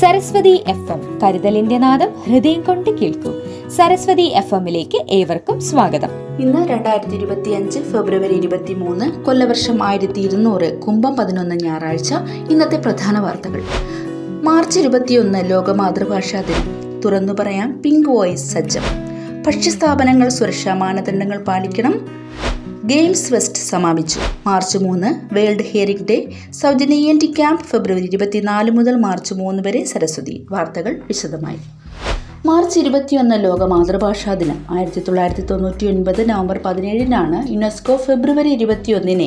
Saraswati F M കരുതലിന്റെ നാദം ഹൃദയം കൊണ്ട് കേൾക്കൂ. സരസ്വതി എഫ് എമ്മിലേക്ക് ഏവർക്കും സ്വാഗതം. ഇന്ന് രണ്ടായിരത്തി ഇരുപത്തി അഞ്ച് ഫെബ്രുവരി ഇരുപത്തി മൂന്ന് കൊല്ലവർഷം ആയിരത്തി ഇരുന്നൂറ് കുംഭം പതിനൊന്ന് ഞായറാഴ്ച ഇന്നത്തെ പ്രധാന വാർത്തകൾ. മാർച്ച് ഇരുപത്തിയൊന്ന് ലോക മാതൃഭാഷാ ദിനം. തുറന്നു പറയാം പിങ്ക് വോയിസ് സജ്ജം. ഭക്ഷ്യസ്ഥാപനങ്ങൾ സുരക്ഷാ മാനദണ്ഡങ്ങൾ പാലിക്കണം. ഗെയിംസ് വെസ്റ്റ് സമാപിച്ചു. മാർച്ച് മൂന്ന് വേൾഡ് ഹിയറിംഗ് ഡേ സൗജന്യ എൻ ടി ക്യാമ്പ് ഫെബ്രുവരി ഇരുപത്തിനാല് മുതൽ മാർച്ച് മൂന്ന് വരെ സരസ്വതി. വാർത്തകൾ വിശദമായി. മാർച്ച് ഇരുപത്തിയൊന്ന് ലോക മാതൃഭാഷാ ദിനം. ആയിരത്തി തൊള്ളായിരത്തി തൊണ്ണൂറ്റി ഒൻപത് നവംബർ പതിനേഴിനാണ് യുനെസ്കോ ഫെബ്രുവരി ഇരുപത്തിയൊന്നിനെ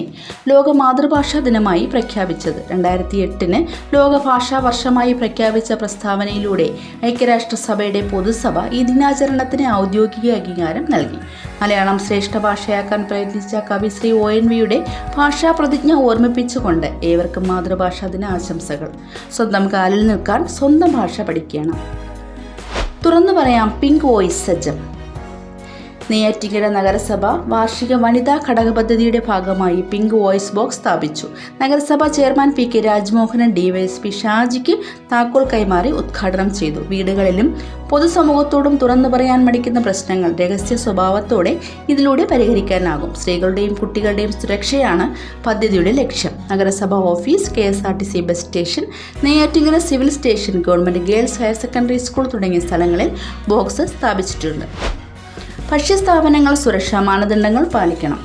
ലോക മാതൃഭാഷാ ദിനമായി പ്രഖ്യാപിച്ചത്. രണ്ടായിരത്തി എട്ടിന് ലോക ഭാഷാ വർഷമായി പ്രഖ്യാപിച്ച പ്രസ്താവനയിലൂടെ ഐക്യരാഷ്ട്രസഭയുടെ പൊതുസഭ ഈ ദിനാചരണത്തിന് ഔദ്യോഗിക അംഗീകാരം നൽകി. മലയാളം ശ്രേഷ്ഠ ഭാഷയാക്കാൻ പ്രയത്നിച്ച കവി ശ്രീ ഒ എൻ വിയുടെ ഭാഷാ പ്രതിജ്ഞ ഓർമ്മിപ്പിച്ചുകൊണ്ട് ഏവർക്കും മാതൃഭാഷാ ദിന ആശംസകൾ. സ്വന്തം കാലിൽ നിൽക്കാൻ സ്വന്തം ഭാഷ പഠിക്കണം. തുറന്നു പറയാം പിങ്ക് വോയിസ് സജ്ജം. നെയ്യാറ്റിങ്കര നഗരസഭ വാർഷിക വനിതാ ഘടക പദ്ധതിയുടെ ഭാഗമായി പിങ്ക് വോയിസ് ബോക്സ് സ്ഥാപിച്ചു. നഗരസഭ chairman P K Rajmohanan DYSP ഷാജിക്ക് താക്കോൽ കൈമാറി ഉദ്ഘാടനം ചെയ്തു. വീടുകളിലും പൊതുസമൂഹത്തോടും തുറന്നു പറയാൻ മടിക്കുന്ന പ്രശ്നങ്ങൾ രഹസ്യ സ്വഭാവത്തോടെ ഇതിലൂടെ പരിഹരിക്കാനാകും. സ്ത്രീകളുടെയും കുട്ടികളുടെയും സുരക്ഷയാണ് പദ്ധതിയുടെ ലക്ഷ്യം. നഗരസഭ office K S R T C bus station Neyyattinkara civil station government girls higher secondary school തുടങ്ങിയ സ്ഥലങ്ങളിൽ ബോക്സ് സ്ഥാപിച്ചിട്ടുണ്ട്. ഭക്ഷ്യസ്ഥാപനങ്ങൾ സുരക്ഷാ മാനദണ്ഡങ്ങൾ പാലിക്കണം.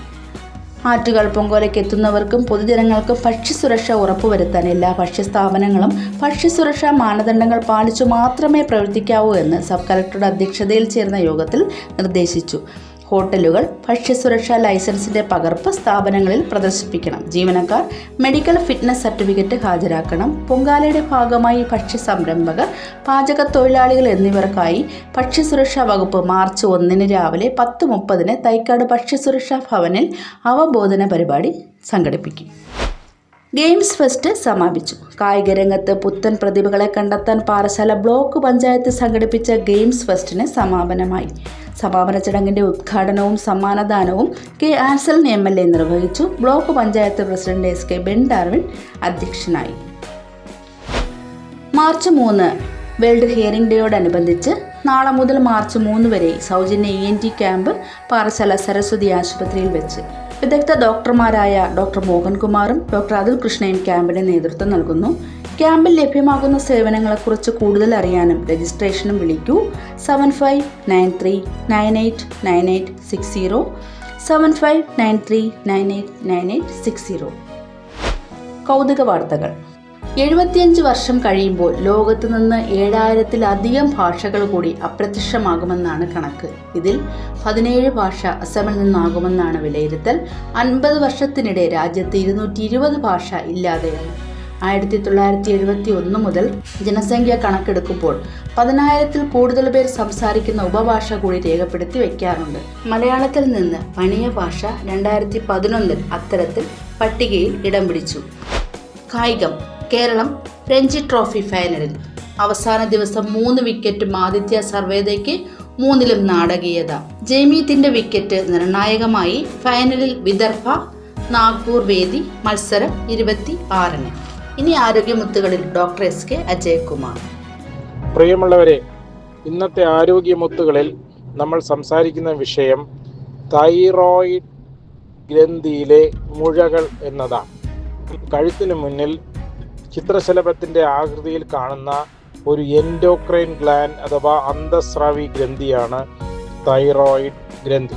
ആറ്റുകൾ പൊങ്കോലയ്ക്ക് എത്തുന്നവർക്കും പൊതുജനങ്ങൾക്കും ഭക്ഷ്യസുരക്ഷ ഉറപ്പുവരുത്താൻ എല്ലാ ഭക്ഷ്യസ്ഥാപനങ്ങളും ഭക്ഷ്യസുരക്ഷാ മാനദണ്ഡങ്ങൾ പാലിച്ചു മാത്രമേ പ്രവർത്തിക്കാവൂ എന്ന് സബ് കളക്ടറുടെ അധ്യക്ഷതയിൽ ചേർന്ന യോഗത്തിൽ നിർദ്ദേശിച്ചു. ഹോട്ടലുകൾ ഭക്ഷ്യസുരക്ഷാ ലൈസൻസിന്റെ പകർപ്പ് സ്ഥാപനങ്ങളിൽ പ്രദർശിപ്പിക്കണം. ജീവനക്കാർ മെഡിക്കൽ ഫിറ്റ്നസ് സർട്ടിഫിക്കറ്റ് ഹാജരാക്കണം. പൊങ്കാലയുടെ ഭാഗമായി ഭക്ഷ്യ സംരംഭകർ പാചക തൊഴിലാളികൾ എന്നിവർക്കായി ഭക്ഷ്യസുരക്ഷാ വകുപ്പ് മാർച്ച് ഒന്നിന് രാവിലെ പത്ത് മുപ്പതിന് തൈക്കാട് ഭക്ഷ്യസുരക്ഷാ ഭവനിൽ അവബോധന പരിപാടി സംഘടിപ്പിക്കും. ഗെയിംസ് ഫെസ്റ്റ് സമാപിച്ചു. കായിക രംഗത്ത് പുത്തൻ പ്രതിഭകളെ കണ്ടെത്താൻ പാറശാല ബ്ലോക്ക് പഞ്ചായത്ത് സംഘടിപ്പിച്ച ഗെയിംസ് ഫെസ്റ്റിന് സമാപനമായി. സമാപന ചടങ്ങിന്റെ ഉദ്ഘാടനവും സമ്മാനദാനവും K Ansal M L A നിർവഹിച്ചു. Block panchayat president S K Ben Darwin അധ്യക്ഷനായി. മാർച്ച് മൂന്ന് വേൾഡ് ഹിയറിംഗ് ഡേയോടനുബന്ധിച്ച് നാളെ മുതൽ മാർച്ച് മൂന്ന് വരെ സൗജന്യ E N T camp Parassala Saraswati ആശുപത്രിയിൽ വെച്ച് വിദഗ്ധ ഡോക്ടർമാരായ ഡോക്ടർ മോഹൻകുമാറും ഡോക്ടർ അതുൽ കൃഷ്ണയും ക്യാമ്പിന് നേതൃത്വം നൽകുന്നു. ക്യാമ്പിൽ ലഭ്യമാകുന്ന സേവനങ്ങളെക്കുറിച്ച് കൂടുതൽ അറിയാനും രജിസ്ട്രേഷനും വിളിക്കൂ. Seven five nine three nine eight nine eight six zero. Seven five nine three nine eight nine eight six zero. കൗതുക വാർത്തകൾ. എഴുപത്തിയഞ്ച് വർഷം കഴിയുമ്പോൾ ലോകത്ത് നിന്ന് ഏഴായിരത്തിലധികം ഭാഷകൾ കൂടി അപ്രത്യക്ഷമാകുമെന്നാണ് കണക്ക്. ഇതിൽ പതിനേഴ് ഭാഷ അസമിൽ നിന്നാകുമെന്നാണ് വിലയിരുത്തൽ. അൻപത് വർഷത്തിനിടെ രാജ്യത്ത് ഇരുന്നൂറ്റി ഇരുപത് ഭാഷ ഇല്ലാതെയാണ് ആയിരത്തി തൊള്ളായിരത്തി എഴുപത്തി ഒന്ന് മുതൽ ജനസംഖ്യ കണക്കെടുക്കുമ്പോൾ പതിനായിരത്തിൽ കൂടുതൽ പേർ സംസാരിക്കുന്ന ഉപഭാഷ കൂടി രേഖപ്പെടുത്തി വയ്ക്കാറുണ്ട്. മലയാളത്തിൽ നിന്ന് പണിയ ഭാഷ രണ്ടായിരത്തി പതിനൊന്നിൽ അത്തരത്തിൽ പട്ടികയിൽ ഇടം പിടിച്ചു. കായികം കേരളം രഞ്ജി ട്രോഫി ഫൈനലിൽ. അവസാന ദിവസം മൂന്ന് വിക്കറ്റും ആദിത്യ സർവേദയ്ക്ക് മൂന്നിലും നാടകീയത. ജയമീത്തിന്റെ വിക്കറ്റ് നിർണായകമായി ഫൈനലിൽ വിദർഭ നാഗ്പൂർ വേദി മത്സരം ഇരുപത്തി ആറിന് ഇനി ആരോഗ്യമുത്തുകളിൽ ഡോക്ടർ എസ് കെ അജയകുമാർ. പ്രിയമുള്ളവരെ ഇന്നത്തെ ആരോഗ്യമുത്തുകളിൽ നമ്മൾ സംസാരിക്കുന്ന വിഷയം തൈറോയിഡ് ഗ്രന്ഥിയിലെ മുഴകൾ എന്നതാണ്. കഴുത്തിന് മുന്നിൽ ചിത്രശലഭത്തിന്റെ ആകൃതിയിൽ കാണുന്ന ഒരു എൻഡോക്രൈൻ ഗ്ലാൻഡ് അഥവാ അന്തസ്രാവി ഗ്രന്ഥിയാണ് തൈറോയിഡ് ഗ്രന്ഥി.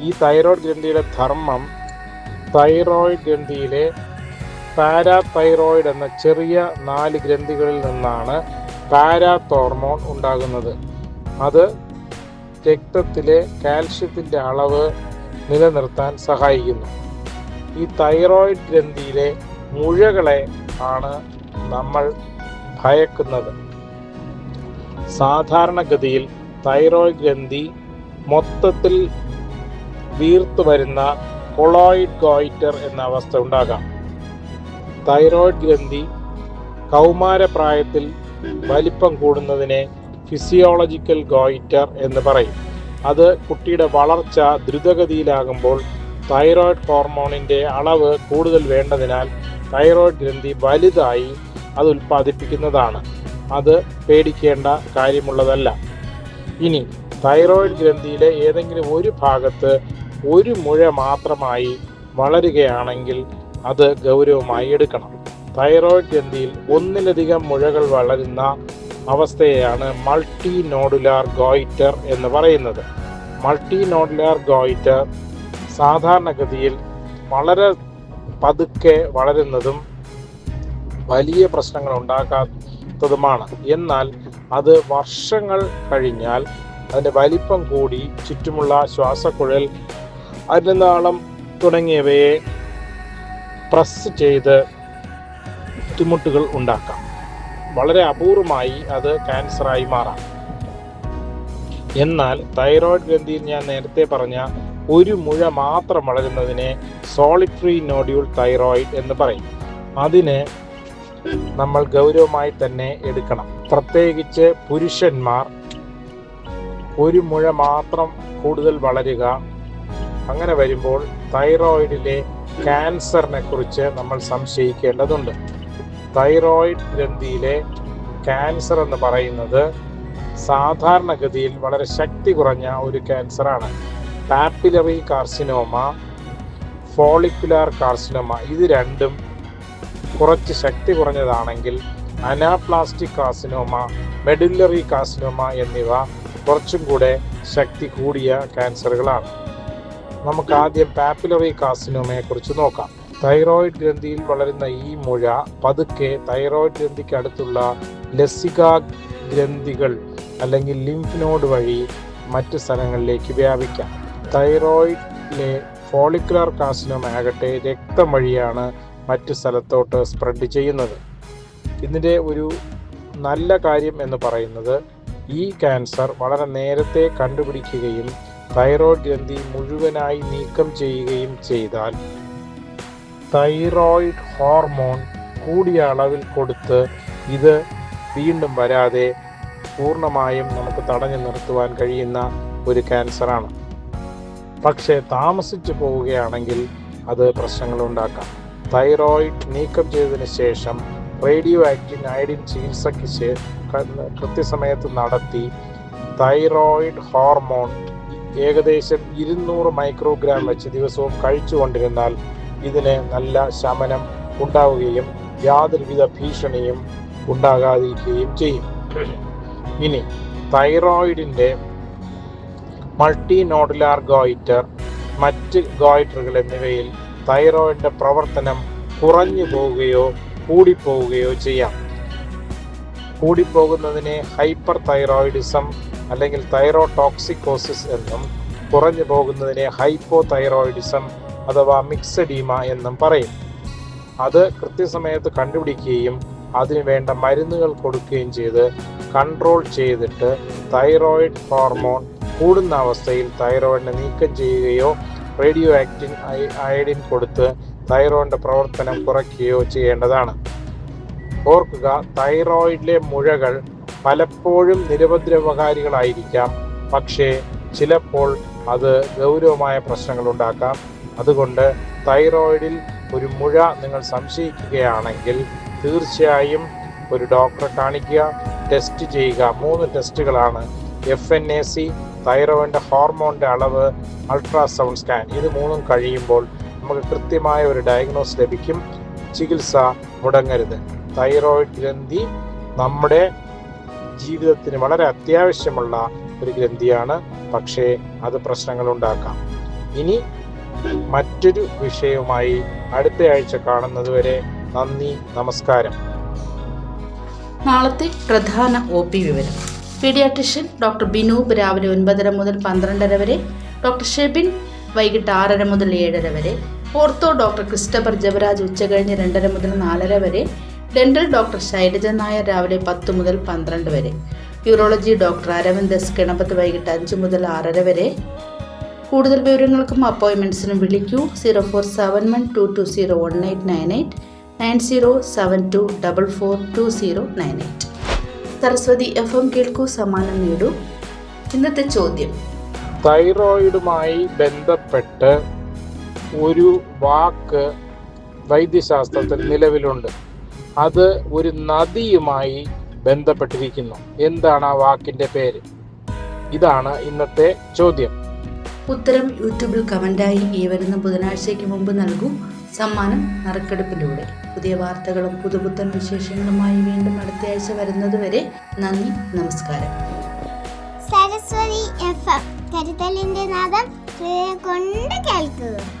ഈ തൈറോയിഡ് ഗ്രന്ഥിയുടെ ധർമ്മം തൈറോയിഡ് ഗ്രന്ഥിയിലെ പാരാതൈറോയിഡ് എന്ന ചെറിയ നാല് ഗ്രന്ഥികളിൽ നിന്നാണ് പാരാതോർമോൺ ഉണ്ടാകുന്നത്. അത് രക്തത്തിലെ കാൽഷ്യത്തിന്റെ അളവ് നിലനിർത്താൻ സഹായിക്കുന്നു. ഈ തൈറോയിഡ് ഗ്രന്ഥിയിലെ മുഴകളെ ആണ് നമ്മൾ ഭയക്കുന്നത്. സാധാരണഗതിയിൽ തൈറോയ്ഡ് ഗ്രന്ഥി മൊത്തത്തിൽ വീർത്തു വരുന്ന കൊളോയിഡ് ഗോയിറ്റർ എന്ന അവസ്ഥ ഉണ്ടാകാം. തൈറോയിഡ് ഗ്രന്ഥി കൗമാരപ്രായത്തിൽ വലിപ്പം കൂടുന്നതിനെ ഫിസിയോളജിക്കൽ ഗോയിറ്റർ എന്ന് പറയും. അത് കുട്ടിയുടെ വളർച്ച ദ്രുതഗതിയിലാകുമ്പോൾ തൈറോയിഡ് ഹോർമോണിന്റെ അളവ് കൂടുതൽ വേണ്ടതിനാൽ തൈറോയിഡ് ഗ്രന്ഥി വലുതായി അത് ഉൽപ്പാദിപ്പിക്കുന്നതാണ്. അത് പേടിക്കേണ്ട കാര്യമുള്ളതല്ല. ഇനി തൈറോയ്ഡ് ഗ്രന്ഥിയിലെ ഏതെങ്കിലും ഒരു ഭാഗത്ത് ഒരു മുഴ മാത്രമായി വളരുകയാണെങ്കിൽ അത് ഗൗരവമായി എടുക്കണം. തൈറോയ്ഡ് ഗ്രന്ഥിയിൽ ഒന്നിലധികം മുഴകൾ വളരുന്ന അവസ്ഥയെയാണ് മൾട്ടി നോഡുലാർ ഗോയിറ്റർ എന്ന് പറയുന്നത്. മൾട്ടി നോഡുലാർ ഗോയിറ്റർ സാധാരണഗതിയിൽ വളരെ പതുക്കെ വളരുന്നതും വലിയ പ്രശ്നങ്ങൾ ഉണ്ടാക്കാത്തതുമാണ് എന്നാൽ അത് വർഷങ്ങൾ കഴിഞ്ഞാൽ അതിന്റെ വലിപ്പം കൂടി ചുറ്റുമുള്ള ശ്വാസക്കുഴൽ അരുന്നാളം തുടങ്ങിയവയെ പ്രസ് ചെയ്ത് ബുദ്ധിമുട്ടുകൾ ഉണ്ടാക്കാം. വളരെ അപൂർവമായി അത് ക്യാൻസറായി മാറാം. എന്നാൽ തൈറോയ്ഡ് ഗ്രന്ഥിയിൽ ഞാൻ നേരത്തെ പറഞ്ഞ ഒരു മുഴ മാത്രം വളരുന്നതിനെ സോളിറ്ററി നോഡ്യൂൾ തൈറോയിഡ് എന്ന് പറയും. അതിന് നമ്മൾ ഗൗരവമായി തന്നെ എടുക്കണം. പ്രത്യേകിച്ച് പുരുഷന്മാർ ഒരു മുഴ മാത്രം കൂടുതൽ വളരുക. അങ്ങനെ വരുമ്പോൾ തൈറോയിഡിലെ ക്യാൻസറിനെ കുറിച്ച് നമ്മൾ സംശയിക്കേണ്ടതുണ്ട്. തൈറോയിഡ് ഗ്രന്ഥിയിലെ ക്യാൻസർ എന്ന് പറയുന്നത് സാധാരണഗതിയിൽ വളരെ ശക്തി കുറഞ്ഞ ഒരു ക്യാൻസറാണ് പാപ്പിലറി കാർസിനോമ ഫോളിക്കുലാർ കാർസിനോമ ഇത് രണ്ടും കുറച്ച് ശക്തി കുറഞ്ഞതാണെങ്കിൽ അനാപ്ലാസ്റ്റിക് കാർസിനോമ മെഡുല്ലറി കാർസിനോമ എന്നിവ കുറച്ചും കൂടെ ശക്തി കൂടിയ ക്യാൻസറുകളാണ്. നമുക്ക് ആദ്യം പാപ്പിലറി കാർസിനോമയെ കുറിച്ച് നോക്കാം. തൈറോയിഡ് ഗ്രന്ഥിയിൽ വളരുന്ന ഈ മുഴ പതുക്കെ തൈറോയിഡ് ഗ്രന്ഥിക്ക് അടുത്തുള്ള ലസിക ഗ്രന്ഥികൾ അല്ലെങ്കിൽ ലിംഫ് നോഡ് വഴി മറ്റ് സ്ഥലങ്ങളിലേക്ക് വ്യാപിക്കാം. തൈറോയിഡിലെ ഫോളിക്കുലർ കാസിനോമ ആകട്ടെ രക്തം വഴിയാണ് മറ്റ് സ്ഥലത്തോട്ട് സ്പ്രെഡ് ചെയ്യുന്നത്. ഇതിന്റെ ഒരു നല്ല കാര്യം എന്ന് പറയുന്നത് ഈ ക്യാൻസർ വളരെ നേരത്തെ കണ്ടുപിടിക്കുകയും തൈറോയ്ഡ് ഗ്രന്ഥി മുഴുവനായി നീക്കം ചെയ്യുകയും ചെയ്താൽ തൈറോയ്ഡ് ഹോർമോൺ കൂടിയ അളവിൽ കൊടുത്ത് ഇത് വീണ്ടും വരാതെ പൂർണമായും നമുക്ക് തടഞ്ഞു നിർത്തുവാൻ കഴിയുന്ന ഒരു ക്യാൻസറാണ്. പക്ഷേ താമസിച്ചു പോവുകയാണെങ്കിൽ അത് പ്രശ്നങ്ങൾ ഉണ്ടാക്കാം തൈറോയിഡ് നീക്കം ചെയ്തതിന് ശേഷം റേഡിയോ ആക്റ്റീവ് അയഡിൻ ചികിത്സയ്ക്ക് കൃത്യസമയത്ത് നടത്തി തൈറോയിഡ് ഹോർമോൺ ഏകദേശം ഇരുന്നൂറ് മൈക്രോഗ്രാം വെച്ച് ദിവസവും കഴിച്ചുകൊണ്ടിരുന്നാൽ ഇതിന് നല്ല ശമനം ഉണ്ടാവുകയും യാതൊരുവിധ ഭീഷണിയും ഉണ്ടാകാതിരിക്കുകയും ചെയ്യും. ഇനി തൈറോയിഡിന്റെ മൾട്ടി നോഡുലാർ ഗോയിറ്റർ മറ്റ് ഗോയിറ്ററുകൾ എന്നിവയിൽ തൈറോയിഡിന്റെ പ്രവർത്തനം കുറഞ്ഞു പോവുകയോ കൂടിപ്പോവുകയോ ചെയ്യാം. കൂടിപ്പോകുന്നതിനെ ഹൈപ്പർ തൈറോയിഡിസം അല്ലെങ്കിൽ തൈറോടോക്സിക്കോസിസ് എന്നും കുറഞ്ഞു പോകുന്നതിനെ ഹൈപ്പോ തൈറോയിഡിസം അഥവാ മിക്സഡീമ എന്നും പറയും. അത് കൃത്യസമയത്ത് കണ്ടുപിടിക്കുകയും അതിന് വേണ്ട മരുന്നുകൾ കൊടുക്കുകയും ചെയ്ത് കൺട്രോൾ ചെയ്തിട്ട് തൈറോയിഡ് ഹോർമോൺ കൂടുന്ന അവസ്ഥയിൽ തൈറോയിഡിനെ നീക്കം ചെയ്യുകയോ റേഡിയോ ആക്റ്റിൻ അയഡിൻ കൊടുത്ത് തൈറോയിഡിന്റെ പ്രവർത്തനം കുറയ്ക്കുകയോ ചെയ്യേണ്ടതാണ്. ഓർക്കുക തൈറോയിഡിലെ മുഴകൾ പലപ്പോഴും നിരുപദ്രവകാരികളായിരിക്കാം പക്ഷേ ചിലപ്പോൾ അത് ഗൗരവമായ പ്രശ്നങ്ങൾ ഉണ്ടാക്കാം. അതുകൊണ്ട് തൈറോയിഡിൽ ഒരു മുഴ നിങ്ങൾ സംശയിക്കുകയാണെങ്കിൽ തീർച്ചയായും ഒരു ഡോക്ടറെ കാണിക്കുക ടെസ്റ്റ് ചെയ്യുക. മൂന്ന് ടെസ്റ്റുകളാണ് എഫ് എൻ എ സി തൈറോയിഡിന്റെ ഹോർമോണിന്റെ അളവ് അൾട്രാസൗണ്ട് സ്കാൻ ഇത് മൂന്നും കഴിയുമ്പോൾ നമുക്ക് കൃത്യമായ ഒരു ഡയഗ്നോസ് ലഭിക്കും. ചികിത്സ മുടങ്ങരുത്. തൈറോയിഡ് ഗ്രന്ഥി നമ്മുടെ ജീവിതത്തിന് വളരെ അത്യാവശ്യമുള്ള ഒരു ഗ്രന്ഥിയാണ്. പക്ഷേ അത് പ്രശ്നങ്ങൾ ഉണ്ടാക്കാം. ഇനി മറ്റൊരു വിഷയവുമായി അടുത്ത ആഴ്ച കാണുന്നതുവരെ നന്ദി നമസ്കാരം. നാളത്തെ പ്രധാന ഒ പി വിവരം. പീഡിയാട്രിഷ്യൻ ഡോക്ടർ ബിനൂപ് രാവിലെ ഒൻപതര മുതൽ പന്ത്രണ്ടര വരെ ഡോക്ടർ ഷെബിൻ വൈകിട്ട് ആറര മുതൽ ഏഴര വരെ ഓർത്തോ ഡോക്ടർ ക്രിസ്റ്റഫർ ജബരാജ് ഉച്ചകഴിഞ്ഞ് രണ്ടര മുതൽ നാലര വരെ ഡെന്റൽ ഡോക്ടർ ശൈലജ നായർ രാവിലെ പത്ത് മുതൽ പന്ത്രണ്ട് വരെ urology doctor Aravind S Ganapath വൈകിട്ട് അഞ്ച് മുതൽ ആറര വരെ. കൂടുതൽ വിവരങ്ങൾക്കും അപ്പോയിൻമെന്റ്സിനും വിളിക്കൂ. Zero four seven one two two zero one eight nine eight nine zero seven two double four two zero nine eight. Saraswati F M കേൾക്കൂ സമ്മാനം നേടൂ. ഇന്നത്തെ ചോദ്യം. തൈറോയിഡുമായി ബന്ധപ്പെട്ട് ഒരു വാക്ക് വൈദ്യശാസ്ത്രത്തിൽ നിലവിലുണ്ട്. അത് ഒരു നദിയുമായി ബന്ധപ്പെട്ടിരിക്കുന്നു. എന്താണ് ആ വാക്കിന്റെ പേര്? ഇതാണ് ഇന്നത്തെ ചോദ്യം. ഉത്തരം യൂട്യൂബിൽ കമന്റായി ഈ വരുന്ന ബുധനാഴ്ചയ്ക്ക് മുമ്പ് നൽകൂ. സമ്മാനം നറുക്കെടുപ്പിലൂടെ. പുതിയ വാർത്തകളും പുതുപുത്തൻ വിശേഷങ്ങളുമായി വീണ്ടും അടുത്ത ആഴ്ച വരുന്നതുവരെ നന്ദി നമസ്കാരം. Saraswati F M. കരുതലിന്റെ നാദം കൊണ്ട് കേൾക്കുക.